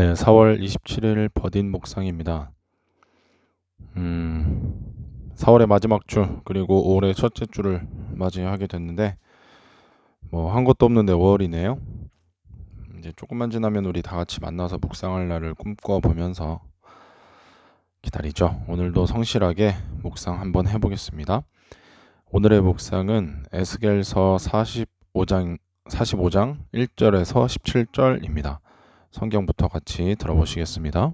네, 4월 27일 버딘 목상입니다. 음, 4월의 마지막 주, 그리고 5월의 첫째 주를 맞이하게 됐는데, 뭐, 한 것도 없는데 5월이네요. 이제 조금만 지나면 우리 다 같이 만나서 묵상할 날을 꿈꿔 보면서 기다리죠. 오늘도 성실하게 묵상 한번 해보겠습니다. 오늘의 묵상은 에스겔서 45장, 45장 1절에서 17절입니다. 성경부터 같이 들어보시겠습니다.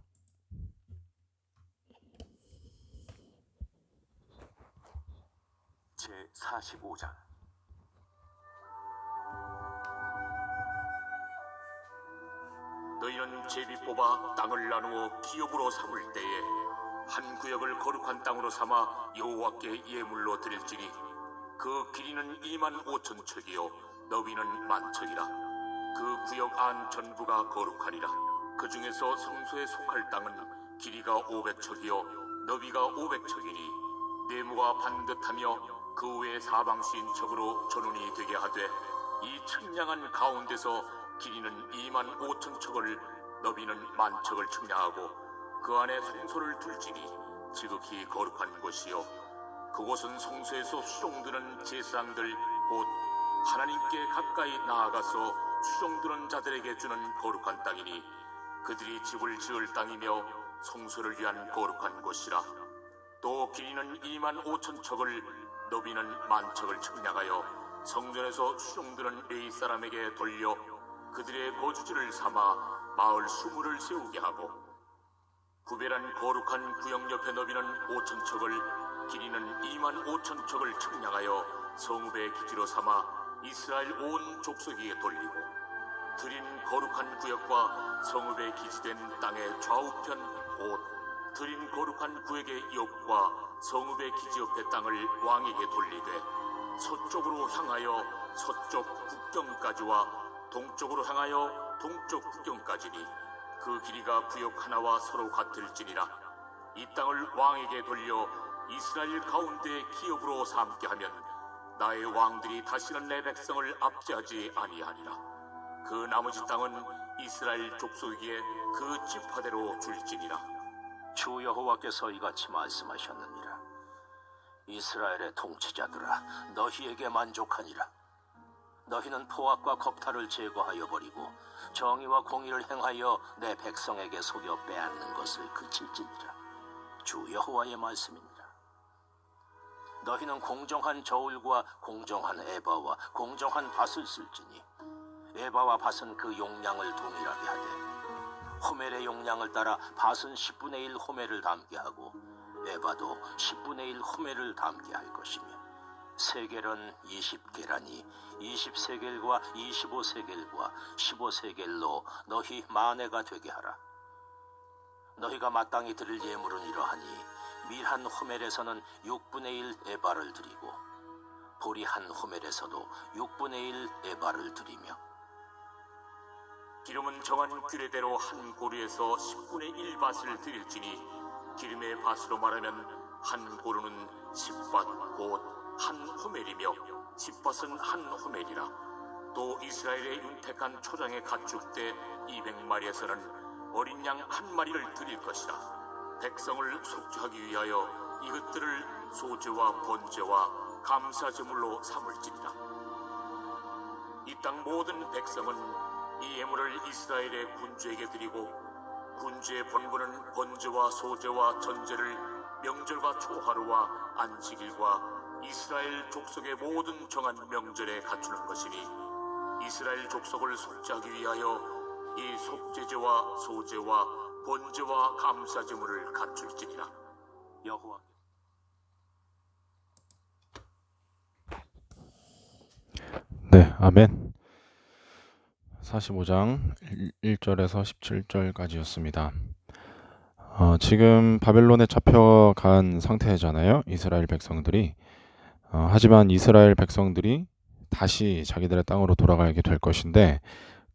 제 45장 너희는 제비 뽑아 땅을 나누어 기업으로 삼을 때에 한 구역을 거룩한 땅으로 삼아 여호와께 예물로 드릴지니 그 길이는 2만 5천 척이요 너비는 만 척이라 그 구역 안 전부가 거룩하니라. 그 중에서 성소에 속할 땅은 길이가 500척이요 너비가 500척이니 네모가 반듯하며 그 외에 사방시인 척으로 전운이 되게 하되 이 청량한 가운데서 길이는 2만 5천 척을 너비는 만 척을 측량하고 그 안에 성소를 둘지니 지극히 거룩한 곳이요. 그곳은 성소에서 수종드는 제사장들 곧 하나님께 가까이 나아가서 수종드는 자들에게 주는 거룩한 땅이니 그들이 집을 지을 땅이며 성소를 위한 거룩한 곳이라. 또 길이는 2만 5천 척을 너비는 만 척을 측량하여 성전에서 수종드는 레이 사람에게 돌려 그들의 거주지를 삼아 마을 수물을 세우게 하고. 구별한 거룩한 구역 옆에 너비는 5천 척을 길이는 2만 5천 척을 측량하여 성읍의 기지로 삼아 이스라엘 온 족속에게 돌리고 드린 거룩한 구역과 성읍에 기지된 땅의 좌우편 곧 드린 거룩한 구역의 옆과 성읍의 기지 옆의 땅을 왕에게 돌리되 서쪽으로 향하여 서쪽 국경까지와 동쪽으로 향하여 동쪽 국경까지니 그 길이가 구역 하나와 서로 같을지니라. 이 땅을 왕에게 돌려 이스라엘 가운데 기업으로 삼게 하면 나의 왕들이 다시는 내 백성을 압제하지 아니하니라 그 나머지 땅은 이스라엘 족속에게 그 지파대로 줄지니라 주 여호와께서 이같이 말씀하셨느니라. 이스라엘의 통치자들아, 너희에게 만족하니라. 너희는 포악과 겁탈을 제거하여 버리고 정의와 공의를 행하여 내 백성에게 속여 빼앗는 것을 그칠지니라. 주 여호와의 말씀이니라. 너희는 공정한 저울과 공정한 에바와 공정한 밭을 쓸지니 에바와 밭은 그 용량을 동일하게 하되 호멜의 용량을 따라 밭은 10분의 1 호멜을 담게 하고 에바도 10분의 1 호멜을 담게 할 것이며 세겔은 20계라니 20세겔과 25세겔과 15세겔로 너희 만회가 되게 하라. 너희가 마땅히 드릴 예물은 이러하니 밀한 호멜에서는 6분의 1 에바를 드리고 보리 한 호멜에서도 6분의 1 에바를 드리며. 기름은 정한 규례대로 한 고루에서 10분의 1 밭을 드릴지니 기름의 밭으로 말하면 한 고루는 10밭 곧 한 호멜이며 10밭은 한 호멜이라. 또 이스라엘의 윤택한 초장의 가축대 200마리에서는 어린 양 한 마리를 드릴 것이라 백성을 속죄하기 위하여 이것들을 소제와 번제와 감사제물로 삼을지니라. 이 땅 모든 백성은 이 예물을 이스라엘의 군주에게 드리고 군주의 본분은 번제와 소제와 전제를 명절과 초하루와 안식일과 이스라엘 족속의 모든 정한 명절에 갖추는 것이니 이스라엘 족속을 속죄하기 위하여 이 속죄제와 소제와 번제와 감사제물을 갖출지니라 여호와 네, 아멘. 45장 1절에서 17절까지였습니다. 어, 지금 바벨론에 잡혀간 상태잖아요. 이스라엘 백성들이. 어, 하지만 이스라엘 백성들이 다시 자기들의 땅으로 돌아가게 될 것인데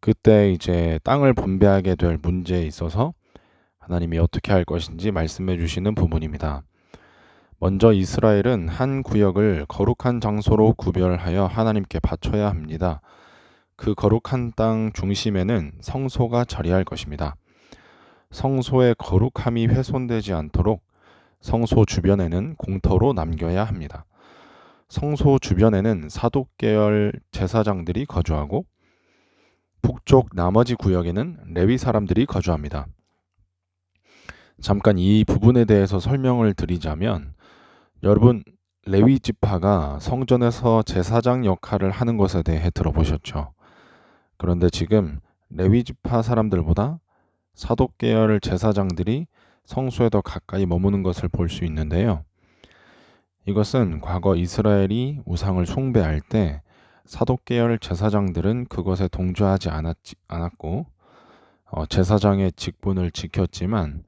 그때 이제 땅을 분배하게 될 문제에 있어서 하나님이 어떻게 할 것인지 말씀해 주시는 부분입니다. 먼저 이스라엘은 한 구역을 거룩한 장소로 구별하여 하나님께 바쳐야 합니다. 그 거룩한 땅 중심에는 성소가 자리할 것입니다. 성소의 거룩함이 훼손되지 않도록 성소 주변에는 공터로 남겨야 합니다. 성소 주변에는 사독계열 제사장들이 거주하고 북쪽 나머지 구역에는 레위 사람들이 거주합니다. 잠깐 이 부분에 대해서 설명을 드리자면 여러분 레위 지파가 성전에서 제사장 역할을 하는 것에 대해 들어보셨죠? 그런데 지금 레위 지파 사람들보다 사독 계열 제사장들이 성소에 더 가까이 머무는 것을 볼 수 있는데요. 이것은 과거 이스라엘이 우상을 숭배할 때 사독 계열 제사장들은 그것에 동조하지 않았지, 않았고 어, 제사장의 직분을 지켰지만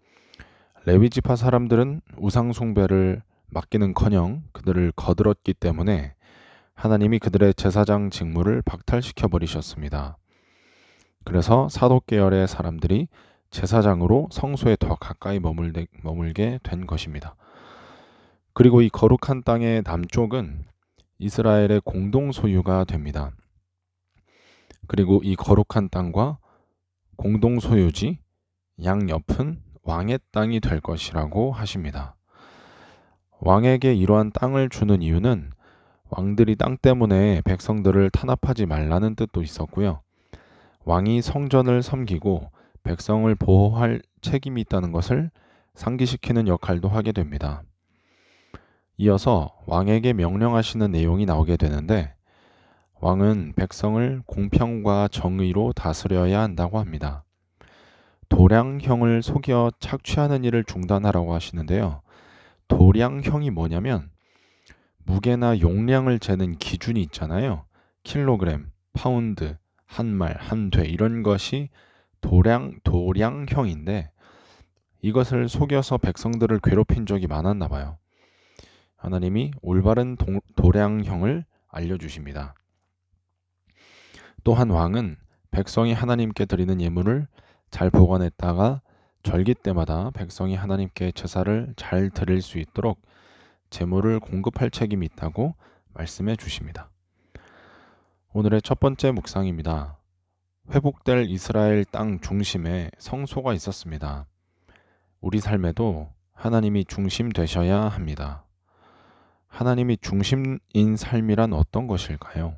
레위 지파 사람들은 우상 숭배를 맡기는커녕 그들을 거들었기 때문에 하나님이 그들의 제사장 직무를 박탈시켜 버리셨습니다. 그래서 사독 계열의 사람들이 제사장으로 성소에 더 가까이 머물게 된 것입니다. 그리고 이 거룩한 땅의 남쪽은 이스라엘의 공동 소유가 됩니다. 그리고 이 거룩한 땅과 공동 소유지 양옆은 왕의 땅이 될 것이라고 하십니다. 왕에게 이러한 땅을 주는 이유는 왕들이 땅 때문에 백성들을 탄압하지 말라는 뜻도 있었고요. 왕이 성전을 섬기고 백성을 보호할 책임이 있다는 것을 상기시키는 역할도 하게 됩니다. 이어서 왕에게 명령하시는 내용이 나오게 되는데 왕은 백성을 공평과 정의로 다스려야 한다고 합니다. 도량형을 속여 착취하는 일을 중단하라고 하시는데요. 도량형이 뭐냐면 무게나 용량을 재는 기준이 있잖아요. 킬로그램, 파운드, 한 말, 한 돼 이런 것이 도량 도량형인데 이것을 속여서 백성들을 괴롭힌 적이 많았나 봐요. 하나님이 올바른 도, 도량형을 알려주십니다. 또한 왕은 백성이 하나님께 드리는 예물을 잘 보관했다가 절기 때마다 백성이 하나님께 제사를 잘 드릴 수 있도록 제물을 공급할 책임이 있다고 말씀해 주십니다. 오늘의 첫 번째 묵상입니다. 회복될 이스라엘 땅 중심에 성소가 있었습니다. 우리 삶에도 하나님이 중심 되셔야 합니다. 하나님이 중심인 삶이란 어떤 것일까요?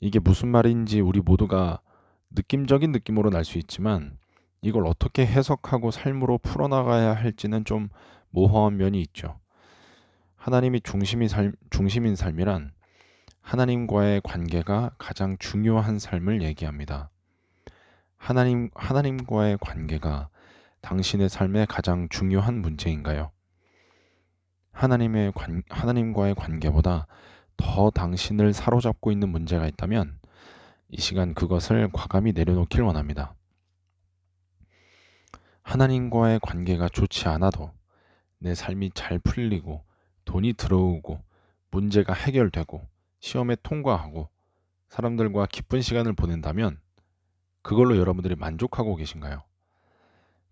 이게 무슨 말인지 우리 모두가 느낌적인 느낌으로 날 수 있지만 이걸 어떻게 해석하고 삶으로 풀어나가야 할지는 좀 모호한 면이 있죠. 하나님이 중심이 삶, 중심인 삶이란 하나님과의 관계가 가장 중요한 삶을 얘기합니다. 하나님, 하나님과의 관계가 당신의 삶의 가장 중요한 문제인가요? 하나님의 관, 하나님과의 관계보다 더 당신을 사로잡고 있는 문제가 있다면 이 시간 그것을 과감히 내려놓길 원합니다. 하나님과의 관계가 좋지 않아도 내 삶이 잘 풀리고 돈이 들어오고 문제가 해결되고 시험에 통과하고 사람들과 기쁜 시간을 보낸다면 그걸로 여러분들이 만족하고 계신가요?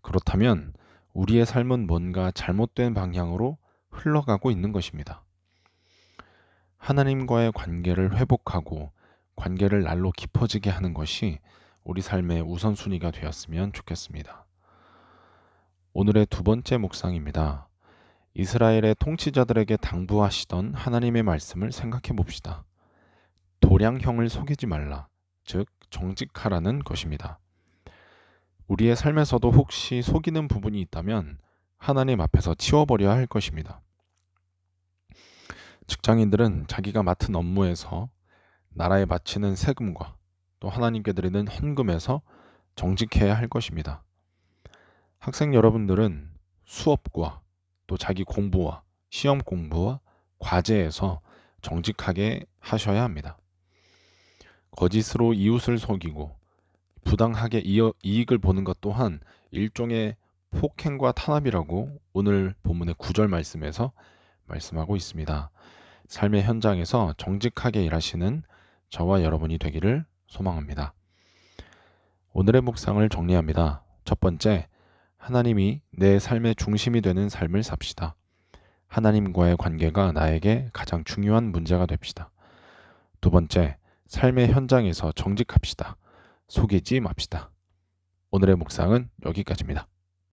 그렇다면 우리의 삶은 뭔가 잘못된 방향으로 흘러가고 있는 것입니다. 하나님과의 관계를 회복하고 관계를 날로 깊어지게 하는 것이 우리 삶의 우선순위가 되었으면 좋겠습니다. 오늘의 두 번째 묵상입니다. 이스라엘의 통치자들에게 당부하시던 하나님의 말씀을 생각해 봅시다. 도량형을 속이지 말라, 즉 정직하라는 것입니다. 우리의 삶에서도 혹시 속이는 부분이 있다면 하나님 앞에서 치워버려야 할 것입니다. 직장인들은 자기가 맡은 업무에서 나라에 바치는 세금과 또 하나님께 드리는 헌금에서 정직해야 할 것입니다. 학생 여러분들은 수업과 또 자기 공부와 시험 공부와 과제에서 정직하게 하셔야 합니다. 거짓으로 이웃을 속이고 부당하게 이익을 보는 것 또한 일종의 폭행과 탄압이라고 오늘 본문의 구절 말씀에서 말씀하고 있습니다. 삶의 현장에서 정직하게 일하시는 저와 여러분이 되기를 소망합니다. 오늘의 묵상을 정리합니다. 첫 번째, 하나님이 내 삶의 중심이 되는 삶을 삽시다. 하나님과의 관계가 나에게 가장 중요한 문제가 됩시다. 두 번째, 삶의 현장에서 정직합시다. 속이지 맙시다. 오늘의 묵상은 여기까지입니다.